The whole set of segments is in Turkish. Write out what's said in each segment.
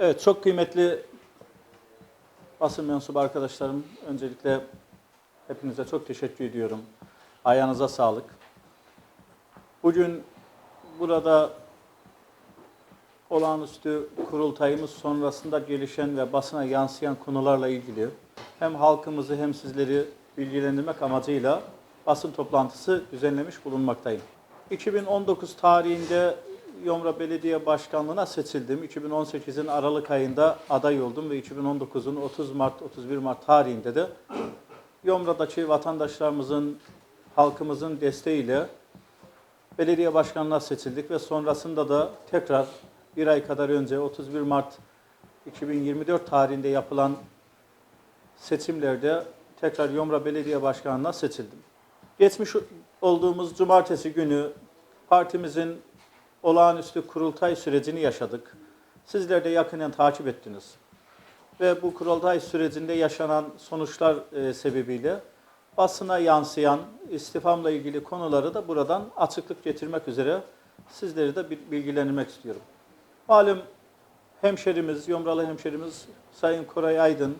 Evet, çok kıymetli basın mensubu arkadaşlarım. Öncelikle hepinize çok teşekkür ediyorum. Ayağınıza sağlık. Bugün burada olağanüstü kurultayımız sonrasında gelişen ve basına yansıyan konularla ilgili hem halkımızı hem sizleri bilgilendirmek amacıyla basın toplantısı düzenlemiş bulunmaktayım. 2019 tarihinde Yomra Belediye Başkanlığı'na seçildim. 2018'in Aralık ayında aday oldum ve 2019'un 30 Mart 31 Mart tarihinde de Yomra'daki vatandaşlarımızın, halkımızın desteğiyle belediye başkanlığına seçildik ve sonrasında da tekrar bir ay kadar önce 31 Mart 2024 tarihinde yapılan seçimlerde tekrar Yomra Belediye Başkanlığı'na seçildim. Geçmiş olduğumuz cumartesi günü partimizin olağanüstü kurultay sürecini yaşadık. Sizler de yakından takip ettiniz. Ve bu kurultay sürecinde yaşanan sonuçlar e, sebebiyle basına yansıyan istifamla ilgili konuları da buradan açıklık getirmek üzere sizleri de bil- bilgilendirmek istiyorum. Malum hemşerimiz, Yomralı hemşerimiz Sayın Koray Aydın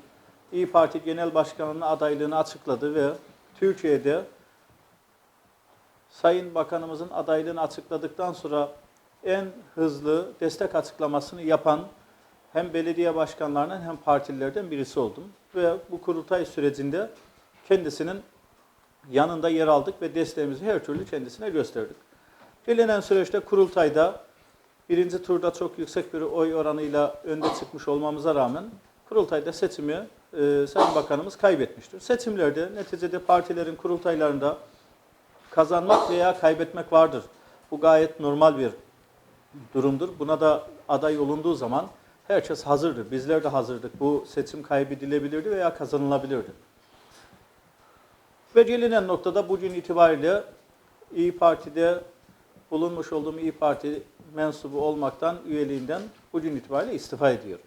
İyi Parti Genel Başkanı'nın adaylığını açıkladı ve Türkiye'de Sayın Bakanımızın adaylığını açıkladıktan sonra en hızlı destek açıklamasını yapan hem belediye başkanlarından hem partililerden birisi oldum. Ve bu kurultay sürecinde kendisinin yanında yer aldık ve desteğimizi her türlü kendisine gösterdik. Gelinen süreçte kurultayda birinci turda çok yüksek bir oy oranıyla önde çıkmış olmamıza rağmen kurultayda seçimi e, Sayın Bakanımız kaybetmiştir. Seçimlerde neticede partilerin kurultaylarında kazanmak veya kaybetmek vardır. Bu gayet normal bir durumdur. Buna da aday olunduğu zaman herkes hazırdır. Bizler de hazırdık. Bu seçim kaybedilebilirdi veya kazanılabilirdi. Ve gelinen noktada bugün itibariyle İyi Parti'de bulunmuş olduğum İyi Parti mensubu olmaktan, üyeliğinden bugün itibariyle istifa ediyorum.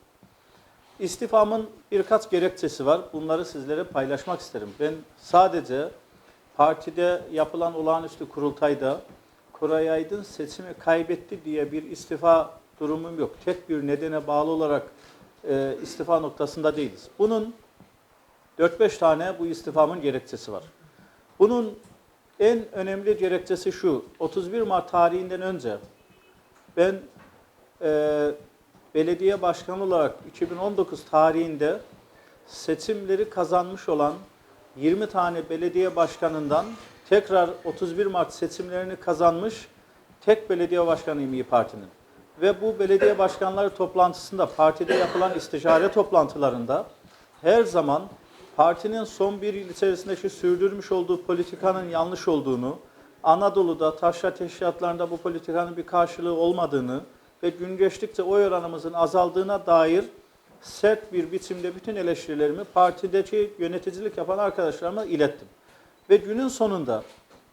İstifamın birkaç gerekçesi var. Bunları sizlere paylaşmak isterim. Ben sadece partide yapılan olağanüstü kurultayda Koray Aydın seçimi kaybetti diye bir istifa durumum yok. Tek bir nedene bağlı olarak e, istifa noktasında değiliz. Bunun 4-5 tane bu istifamın gerekçesi var. Bunun en önemli gerekçesi şu. 31 Mart tarihinden önce ben e, belediye başkanı olarak 2019 tarihinde seçimleri kazanmış olan 20 tane belediye başkanından tekrar 31 Mart seçimlerini kazanmış tek belediye başkanıyım İyi Parti'nin. Ve bu belediye başkanları toplantısında, partide yapılan istişare toplantılarında her zaman partinin son bir yıl içerisindeki sürdürmüş olduğu politikanın yanlış olduğunu, Anadolu'da taşra teşkilatlarında bu politikanın bir karşılığı olmadığını ve gün geçtikçe oy oranımızın azaldığına dair sert bir biçimde bütün eleştirilerimi partideki yöneticilik yapan arkadaşlarıma ilettim. Ve günün sonunda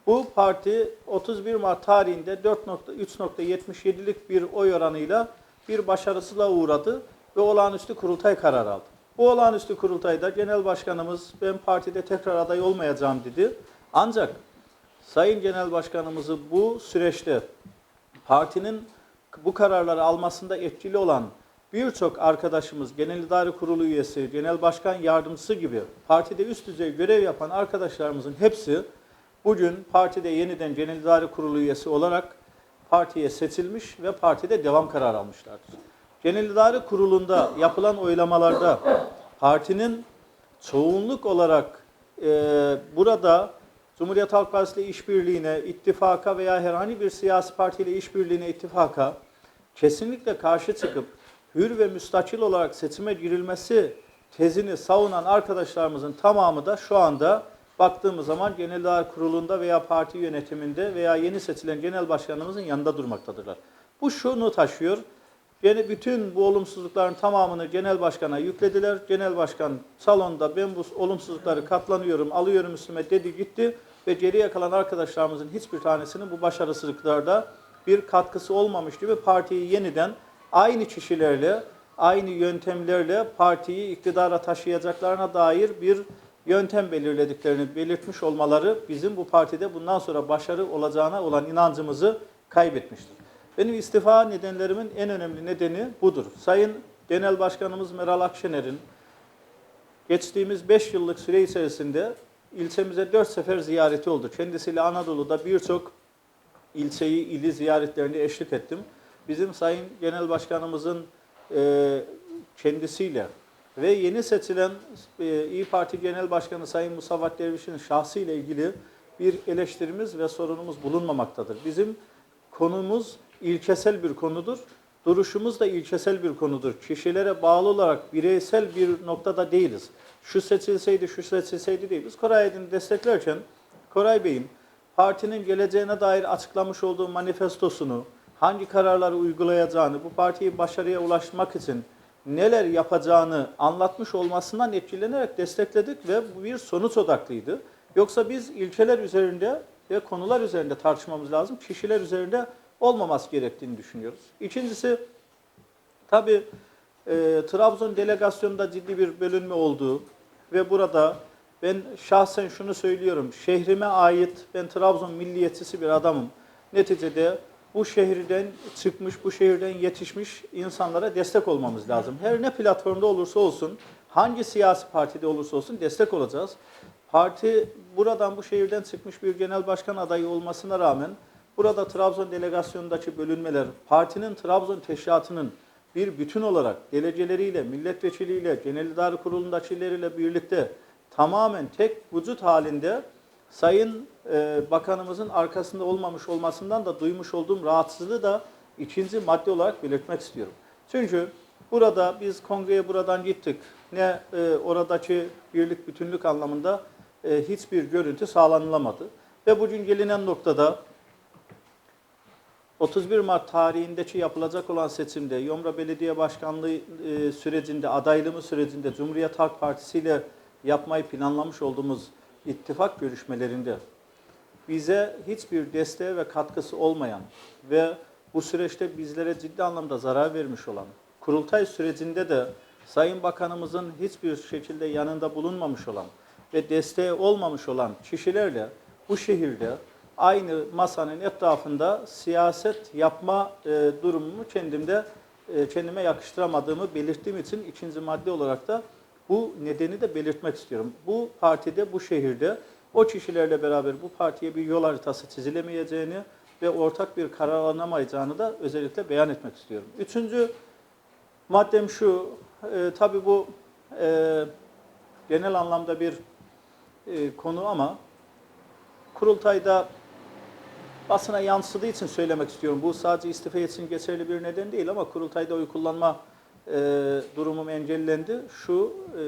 bu parti 31 Mart tarihinde 4.3.77'lik bir oy oranıyla bir başarısızlığa uğradı ve olağanüstü kurultay kararı aldı. Bu olağanüstü kurultayda genel başkanımız ben partide tekrar aday olmayacağım dedi. Ancak Sayın Genel Başkanımızı bu süreçte partinin bu kararları almasında etkili olan birçok arkadaşımız, Genel İdare Kurulu üyesi, Genel Başkan Yardımcısı gibi partide üst düzey görev yapan arkadaşlarımızın hepsi bugün partide yeniden Genel İdare Kurulu üyesi olarak partiye seçilmiş ve partide devam kararı almışlardır. Genel İdare Kurulu'nda yapılan oylamalarda partinin çoğunluk olarak e, burada Cumhuriyet Halk Partisi ile işbirliğine, ittifaka veya herhangi bir siyasi partiyle işbirliğine, ittifaka kesinlikle karşı çıkıp hür ve müstakil olarak seçime girilmesi tezini savunan arkadaşlarımızın tamamı da şu anda baktığımız zaman Genel İdare Kurulu'nda veya parti yönetiminde veya yeni seçilen genel başkanımızın yanında durmaktadırlar. Bu şunu taşıyor. Gene bütün bu olumsuzlukların tamamını genel başkana yüklediler. Genel başkan salonda ben bu olumsuzlukları katlanıyorum, alıyorum üstüme dedi gitti ve geriye kalan arkadaşlarımızın hiçbir tanesinin bu başarısızlıklarda bir katkısı olmamış gibi partiyi yeniden aynı kişilerle, aynı yöntemlerle partiyi iktidara taşıyacaklarına dair bir yöntem belirlediklerini belirtmiş olmaları bizim bu partide bundan sonra başarı olacağına olan inancımızı kaybetmiştir. Benim istifa nedenlerimin en önemli nedeni budur. Sayın Genel Başkanımız Meral Akşener'in geçtiğimiz 5 yıllık süre içerisinde ilçemize 4 sefer ziyareti oldu. Kendisiyle Anadolu'da birçok ilçeyi, ili ziyaretlerine eşlik ettim. Bizim Sayın Genel Başkanımızın e, kendisiyle ve yeni seçilen e, İyi Parti Genel Başkanı Sayın Musavat Derviş'in şahsıyla ilgili bir eleştirimiz ve sorunumuz bulunmamaktadır. Bizim konumuz ilkesel bir konudur. Duruşumuz da ilkesel bir konudur. Kişilere bağlı olarak bireysel bir noktada değiliz. Şu seçilseydi, şu seçilseydi değil. Biz Koray Aydın'ı desteklerken Koray Bey'in partinin geleceğine dair açıklamış olduğu manifestosunu, hangi kararları uygulayacağını, bu partiyi başarıya ulaşmak için neler yapacağını anlatmış olmasından etkilenerek destekledik ve bu bir sonuç odaklıydı. Yoksa biz ilkeler üzerinde ve konular üzerinde tartışmamız lazım. Kişiler üzerinde olmaması gerektiğini düşünüyoruz. İkincisi tabii e, Trabzon delegasyonunda ciddi bir bölünme olduğu ve burada ben şahsen şunu söylüyorum. Şehrime ait ben Trabzon milliyetçisi bir adamım. Neticede bu şehirden çıkmış, bu şehirden yetişmiş insanlara destek olmamız lazım. Her ne platformda olursa olsun, hangi siyasi partide olursa olsun destek olacağız. Parti buradan bu şehirden çıkmış bir genel başkan adayı olmasına rağmen burada Trabzon delegasyonundaki bölünmeler, partinin Trabzon teşkilatının bir bütün olarak delegeleriyle, milletvekiliyle, genel idare kurulundakileriyle birlikte tamamen tek vücut halinde Sayın e, Bakanımızın arkasında olmamış olmasından da duymuş olduğum rahatsızlığı da ikinci madde olarak belirtmek istiyorum. Çünkü burada biz kongreye buradan gittik. Ne e, oradaki birlik bütünlük anlamında e, hiçbir görüntü sağlanılamadı. Ve bugün gelinen noktada 31 Mart tarihindeki yapılacak olan seçimde Yomra Belediye Başkanlığı e, sürecinde, adaylığımız sürecinde Cumhuriyet Halk Partisi ile yapmayı planlamış olduğumuz ittifak görüşmelerinde bize hiçbir desteği ve katkısı olmayan ve bu süreçte bizlere ciddi anlamda zarar vermiş olan, kurultay sürecinde de Sayın Bakanımızın hiçbir şekilde yanında bulunmamış olan ve desteği olmamış olan kişilerle bu şehirde aynı masanın etrafında siyaset yapma e, durumumu kendimde e, kendime yakıştıramadığımı belirttiğim için ikinci madde olarak da bu nedeni de belirtmek istiyorum. Bu partide, bu şehirde o kişilerle beraber bu partiye bir yol haritası çizilemeyeceğini ve ortak bir karar alınamayacağını da özellikle beyan etmek istiyorum. Üçüncü maddem şu, e, tabii bu e, genel anlamda bir e, konu ama kurultayda basına yansıdığı için söylemek istiyorum. Bu sadece istifa için geçerli bir neden değil ama kurultayda oy kullanma durumum engellendi. Şu, e,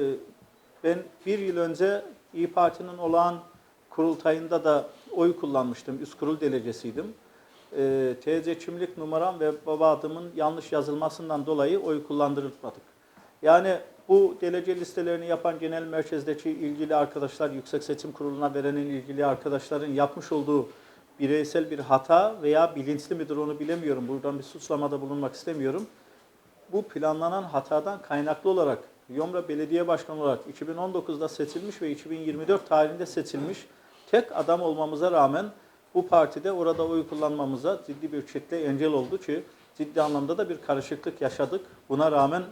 ben bir yıl önce İyi Parti'nin olağan kurultayında da oy kullanmıştım. Üst kurul delecesiydim. E, TC kimlik numaram ve baba adımın yanlış yazılmasından dolayı oy kullandırılmadık. Yani bu delege listelerini yapan genel merkezdeki ilgili arkadaşlar, Yüksek Seçim Kurulu'na verenin ilgili arkadaşların yapmış olduğu bireysel bir hata veya bilinçli midir onu bilemiyorum. Buradan bir suçlamada bulunmak istemiyorum. Bu planlanan hatadan kaynaklı olarak Yomra Belediye Başkanı olarak 2019'da seçilmiş ve 2024 tarihinde seçilmiş tek adam olmamıza rağmen bu partide orada oy kullanmamıza ciddi bir kitle engel oldu ki ciddi anlamda da bir karışıklık yaşadık. Buna rağmen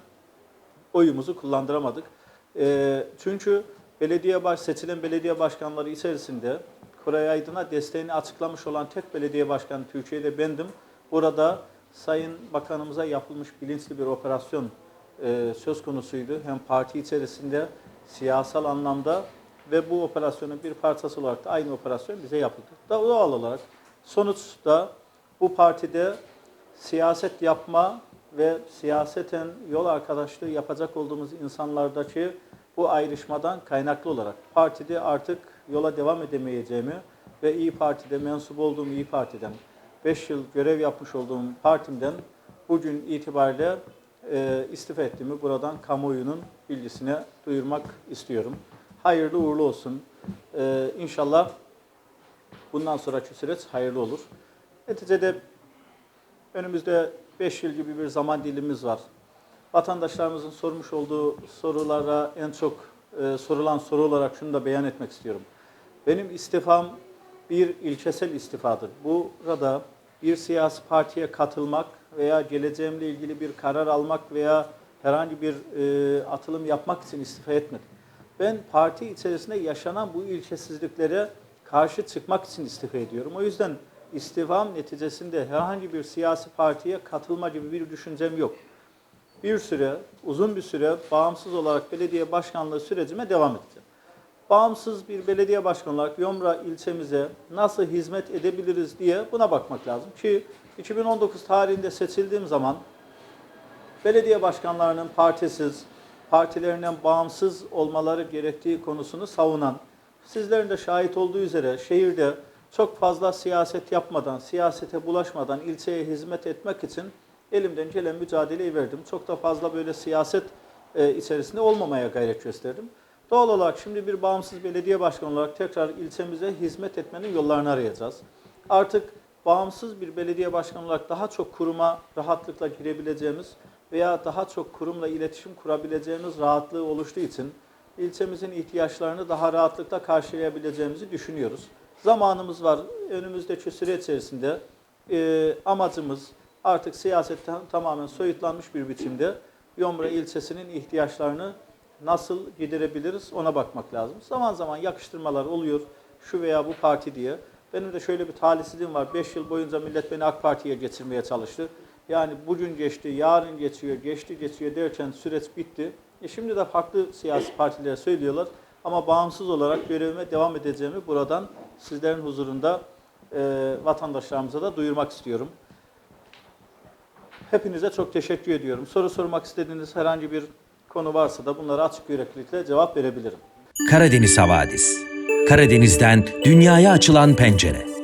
oyumuzu kullandıramadık. E, çünkü belediye baş seçilen belediye başkanları içerisinde Koray Aydın'a desteğini açıklamış olan tek belediye başkanı Türkiye'de bendim. Burada Sayın Bakanımıza yapılmış bilinçli bir operasyon e, söz konusuydu. Hem parti içerisinde siyasal anlamda ve bu operasyonun bir parçası olarak da aynı operasyon bize yapıldı. Doğal olarak sonuçta bu partide siyaset yapma ve siyaseten yol arkadaşlığı yapacak olduğumuz insanlardaki bu ayrışmadan kaynaklı olarak partide artık yola devam edemeyeceğimi ve İyi Parti'de mensup olduğum İyi Parti'den 5 yıl görev yapmış olduğum partimden bugün itibariyle e, istifa ettiğimi buradan kamuoyunun bilgisine duyurmak istiyorum. Hayırlı uğurlu olsun. E, inşallah bundan sonraki süreç hayırlı olur. Neticede önümüzde 5 yıl gibi bir zaman dilimimiz var. Vatandaşlarımızın sormuş olduğu sorulara en çok e, sorulan soru olarak şunu da beyan etmek istiyorum. Benim istifam bir ilkesel istifadır. Burada bir siyasi partiye katılmak veya geleceğimle ilgili bir karar almak veya herhangi bir e, atılım yapmak için istifa etmedim. Ben parti içerisinde yaşanan bu ilkesizliklere karşı çıkmak için istifa ediyorum. O yüzden istifam neticesinde herhangi bir siyasi partiye katılma gibi bir düşüncem yok. Bir süre, uzun bir süre bağımsız olarak belediye başkanlığı sürecime devam edeceğim. Bağımsız bir belediye başkanı olarak Yomra ilçemize nasıl hizmet edebiliriz diye buna bakmak lazım. Ki 2019 tarihinde seçildiğim zaman belediye başkanlarının partisiz, partilerinden bağımsız olmaları gerektiği konusunu savunan, sizlerin de şahit olduğu üzere şehirde çok fazla siyaset yapmadan, siyasete bulaşmadan ilçeye hizmet etmek için elimden gelen mücadeleyi verdim. Çok da fazla böyle siyaset e, içerisinde olmamaya gayret gösterdim. Doğal olarak şimdi bir bağımsız belediye başkanı olarak tekrar ilçemize hizmet etmenin yollarını arayacağız. Artık bağımsız bir belediye başkanı olarak daha çok kuruma rahatlıkla girebileceğimiz veya daha çok kurumla iletişim kurabileceğimiz rahatlığı oluştuğu için ilçemizin ihtiyaçlarını daha rahatlıkla karşılayabileceğimizi düşünüyoruz. Zamanımız var. Önümüzdeki süre içerisinde e, amacımız artık siyasetten tamamen soyutlanmış bir biçimde Yomra ilçesinin ihtiyaçlarını nasıl giderebiliriz ona bakmak lazım. Zaman zaman yakıştırmalar oluyor şu veya bu parti diye. Benim de şöyle bir talihsizliğim var. 5 yıl boyunca millet beni AK Parti'ye getirmeye çalıştı. Yani bugün geçti, yarın geçiyor, geçti geçiyor derken süreç bitti. E şimdi de farklı siyasi partilere söylüyorlar. Ama bağımsız olarak görevime devam edeceğimi buradan sizlerin huzurunda e, vatandaşlarımıza da duyurmak istiyorum. Hepinize çok teşekkür ediyorum. Soru sormak istediğiniz herhangi bir konu varsa da bunlara açık yüreklilikle cevap verebilirim. Karadeniz Havadis. Karadeniz'den dünyaya açılan pencere.